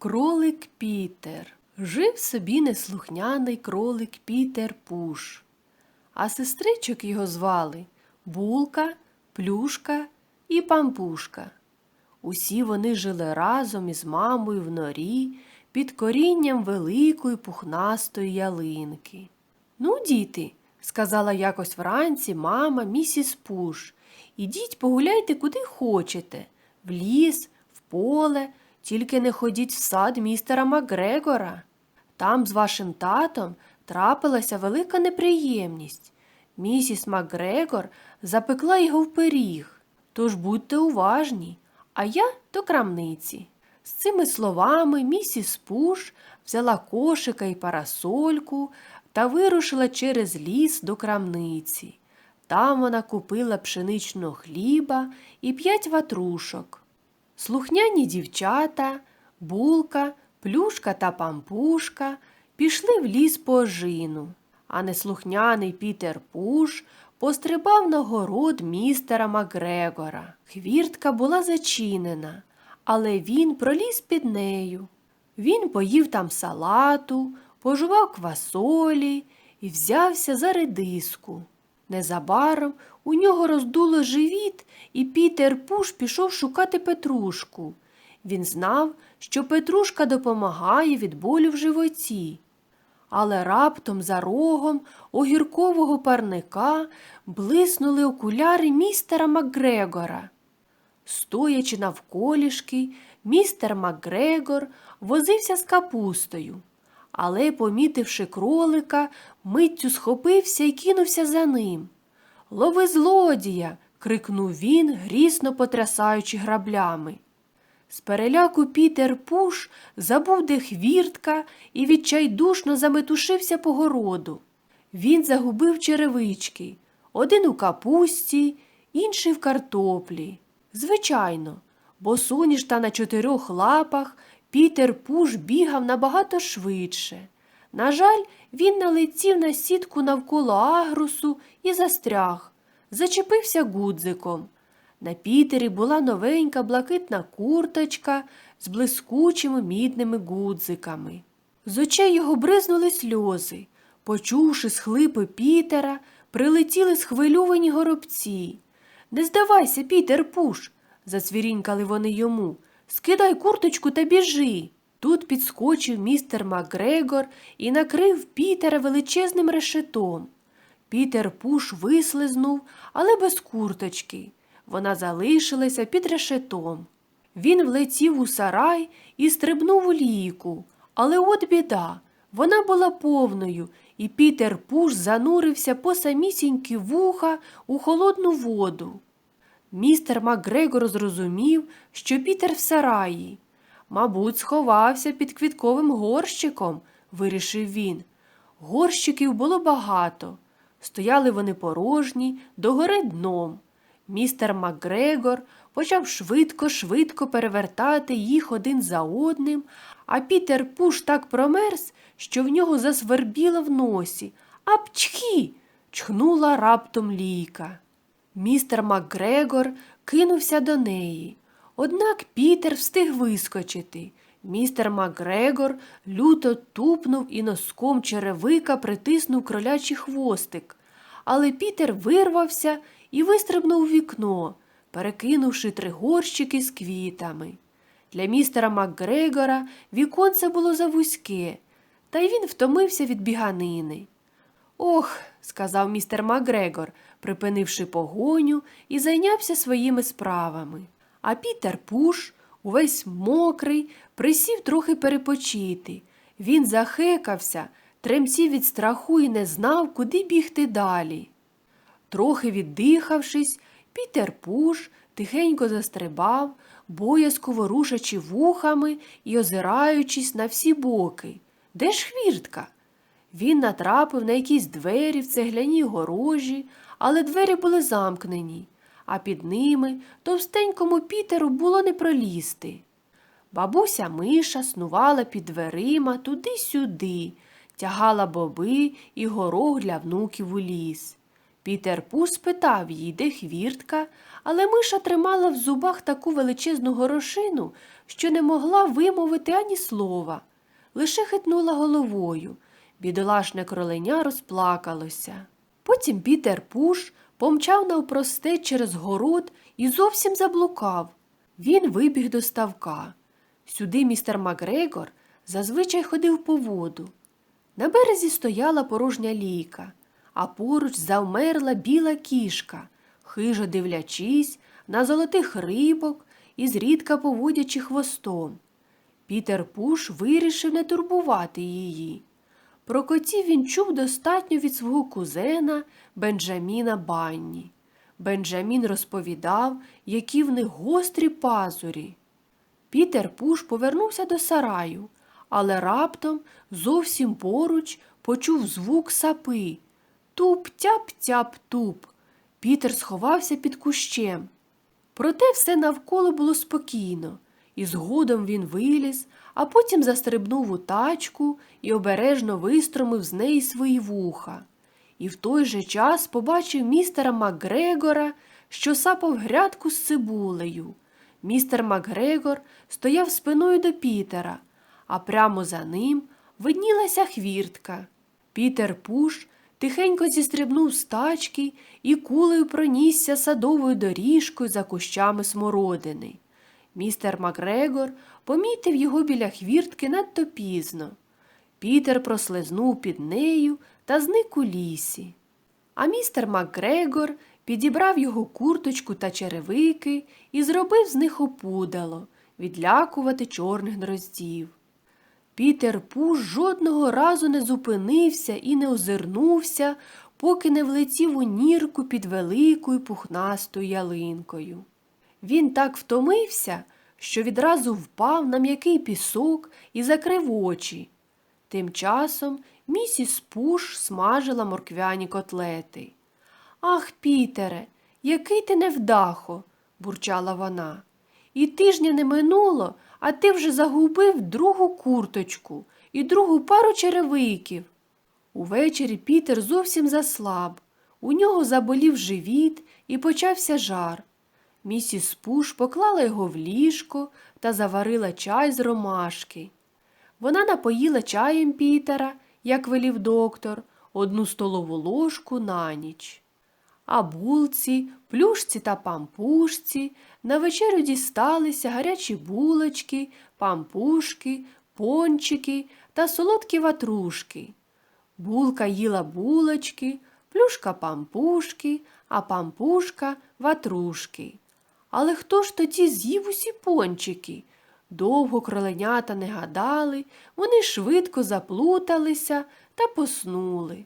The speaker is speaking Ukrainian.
Кролик Пітер. Жив собі неслухняний кролик Пітер Пуш. А сестричок його звали Булка, Плюшка і Пампушка. Усі вони жили разом із мамою в норі під корінням великої пухнастої ялинки. Ну, діти, сказала якось вранці мама місіс Пуш, ідіть погуляйте куди хочете, в ліс, в поле, тільки не ходіть в сад містера Макгрегора. Там з вашим татом трапилася велика неприємність. Місіс Макгрегор запекла його в пиріг. Тож будьте уважні, а я до крамниці. З цими словами місіс Пуш взяла кошика і парасольку та вирушила через ліс до крамниці. Там вона купила пшеничного хліба і п'ять ватрушок. Слухняні дівчата, булка, плюшка та пампушка пішли в ліс по ожину, а неслухняний Пітер Пуш пострибав на город містера Макгрегора. Хвіртка була зачинена, але він проліз під нею. Він поїв там салату, пожував квасолі і взявся за редиску. Незабаром у нього роздуло живіт, і Пітер Пуш пішов шукати Петрушку. Він знав, що Петрушка допомагає від болю в животі. Але раптом за рогом огіркового парника блиснули окуляри містера Макгрегора. Стоячи навколішки, містер Макгрегор возився з капустою, але, помітивши кролика, миттю схопився і кинувся за ним. Лови злодія. крикнув він, грісно потрясаючи граблями. З переляку Пітер Пуш забув, де хвіртка і відчайдушно заметушився по городу. Він загубив черевички, один у капусті, інший в картоплі. Звичайно, бо соніж та на чотирьох лапах Пітер Пуш бігав набагато швидше. На жаль, він налетів на сітку навколо агрусу і застряг, зачепився гудзиком. На Пітері була новенька блакитна курточка з блискучими мідними гудзиками. З очей його бризнули сльози. Почувши схлипи Пітера, прилетіли схвильовані горобці. Не здавайся, Пітер Пуш, зацвірінькали вони йому. Скидай курточку та біжи. Тут підскочив містер Макгрегор і накрив Пітера величезним решетом. Пітер Пуш вислизнув, але без курточки. Вона залишилася під решетом. Він влетів у сарай і стрибнув у лійку. Але от біда. Вона була повною, і Пітер Пуш занурився по самісінькі вуха у холодну воду. Містер Макгрегор зрозумів, що Пітер в сараї. Мабуть, сховався під квітковим горщиком, вирішив він. Горщиків було багато. Стояли вони порожні, догори дном. Містер Макгрегор почав швидко-швидко перевертати їх один за одним, а Пітер Пуш так промерз, що в нього засвербіло в носі. Апчхі! чхнула раптом лійка. Містер Макгрегор кинувся до неї. Однак Пітер встиг вискочити. Містер Макгрегор люто тупнув і носком черевика притиснув кролячий хвостик. Але Пітер вирвався і вистрибнув у вікно, перекинувши три горщики з квітами. Для містера Макгрегора віконце було завузьке, та й він втомився від біганини. Ох, сказав містер Макгрегор, припинивши погоню і зайнявся своїми справами. А Пітер Пуш, увесь мокрий, присів трохи перепочити. Він захекався, тремтів від страху і не знав, куди бігти далі. Трохи віддихавшись, Пітер Пуш тихенько застрибав, боязково рушачи вухами і озираючись на всі боки. Де ж хвіртка? Він натрапив на якісь двері в цегляній горожі, але двері були замкнені, а під ними товстенькому Пітеру було не пролізти. Бабуся Миша снувала під дверима туди-сюди, тягала боби і горох для внуків у ліс. Пітер Пуш спитав їй, де хвіртка, але миша тримала в зубах таку величезну горошину, що не могла вимовити ані слова, лише хитнула головою. Бідолашне кроленя розплакалося. Потім Пітер Пуш помчав навпростець через город і зовсім заблукав. Він вибіг до ставка. Сюди містер Макгрегор зазвичай ходив по воду. На березі стояла порожня лійка, а поруч завмерла біла кішка, хижо дивлячись на золотих рибок і зрідка поводячи хвостом. Пітер Пуш вирішив не турбувати її. Про котів він чув достатньо від свого кузена Бенджаміна Банні. Бенджамін розповідав, які в них гострі пазурі. Пітер Пуш повернувся до сараю, але раптом зовсім поруч почув звук сапи. Туп-тяп-тяп-туп. Пітер сховався під кущем. Проте все навколо було спокійно, і згодом він виліз, а потім застрибнув у тачку і обережно вистромив з неї свої вуха. І в той же час побачив містера Макгрегора, що сапав грядку з цибулею. Містер Макгрегор стояв спиною до Пітера, а прямо за ним виднілася хвіртка. Пітер Пуш тихенько зістрибнув з тачки і кулею пронісся садовою доріжкою за кущами смородини. Містер Макгрегор помітив його біля хвіртки надто пізно. Пітер прослизнув під нею та зник у лісі. А містер Макгрегор підібрав його курточку та черевики і зробив з них опудало відлякувати чорних дроздів. Пітер Пуш жодного разу не зупинився і не озирнувся, поки не влетів у нірку під великою пухнастою ялинкою. Він так втомився, що відразу впав на м'який пісок і закрив очі. Тим часом місіс Пуш смажила морквяні котлети. Ах, Пітере, який ти невдахо, бурчала вона. І тижня не минуло, а ти вже загубив другу курточку і другу пару черевиків. Увечері Пітер зовсім заслаб. У нього заболів живіт і почався жар. Місіс Пуш поклала його в ліжко та заварила чай з ромашки. Вона напоїла чаєм Пітера, як велів доктор, одну столову ложку на ніч. А булці, плюшці та пампушці на вечерю дісталися гарячі булочки, пампушки, пончики та солодкі ватрушки. Булка їла булочки, плюшка пампушки, а пампушка ватрушки. Але хто ж тоді з'їв усі пончики? Довго кроленята не гадали, вони швидко заплуталися та поснули.